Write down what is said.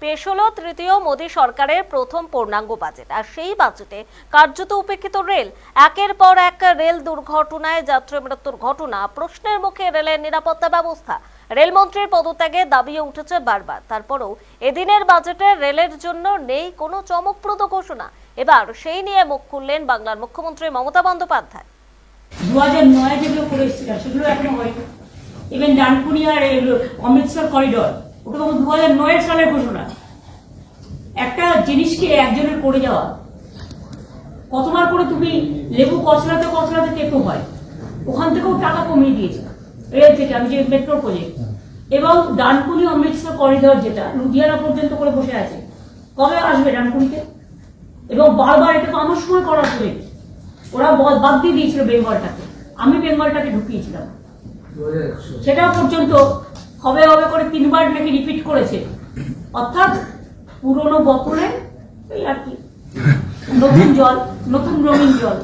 পেশ হলো তৃতীয় মোদী সরকারের প্রথম পূর্ণাঙ্গ বাজেট। আর সেই বাজেটে কার্যত উপেক্ষিত রেল। একের পর এক রেল দুর্ঘটনায় যাত্রী মৃত্যুর ঘটনা। প্রশ্নের মুখে রেলের নিরাপত্তা ব্যবস্থা। রেলমন্ত্রীর পদত্যাগে দাবিও উঠেছে বারবার। তারপরেও এদিনের বাজেটে রেলের জন্য নেই কোনো চমকপ্রদ ঘোষণা। এবার সেই নিয়ে মুখ খুললেন বাংলার মুখ্যমন্ত্রী মমতা বন্দ্যোপাধ্যায়। দু অমৃতসর করিডর ওটা তো দু হাজার নয়ের সালের ঘোষণা। একটা জিনিসকে একজনের করে যাওয়া। কতবার করে তুমি লেবু কচলাতে কচলাতে কেটো হয় ওখান থেকেও টাকা কমিয়ে দিয়েছে। রেল থেকে আমি যে মেট্রো প্রজেক্ট এবং ডানকুনি অমৃতসর করিডর যেটা লুধিয়ানা পর্যন্ত করে বসে আছে কবে আসবে ডানকুনিতে? এবং বারবার এটা তো আমার সময় করার প্রজেক্ট ওরা বাদ দিয়ে দিয়েছিল বেঙ্গলটাকে। আমি বেঙ্গলটাকে ঢুকিয়েছিলাম। সেটা পর্যন্ত হবে হবে করে তিনবার নাকি রিপিট করেছে। অর্থাৎ পুরনো বকলে এই আর কি নতুন জল নতুন রঙিন জল।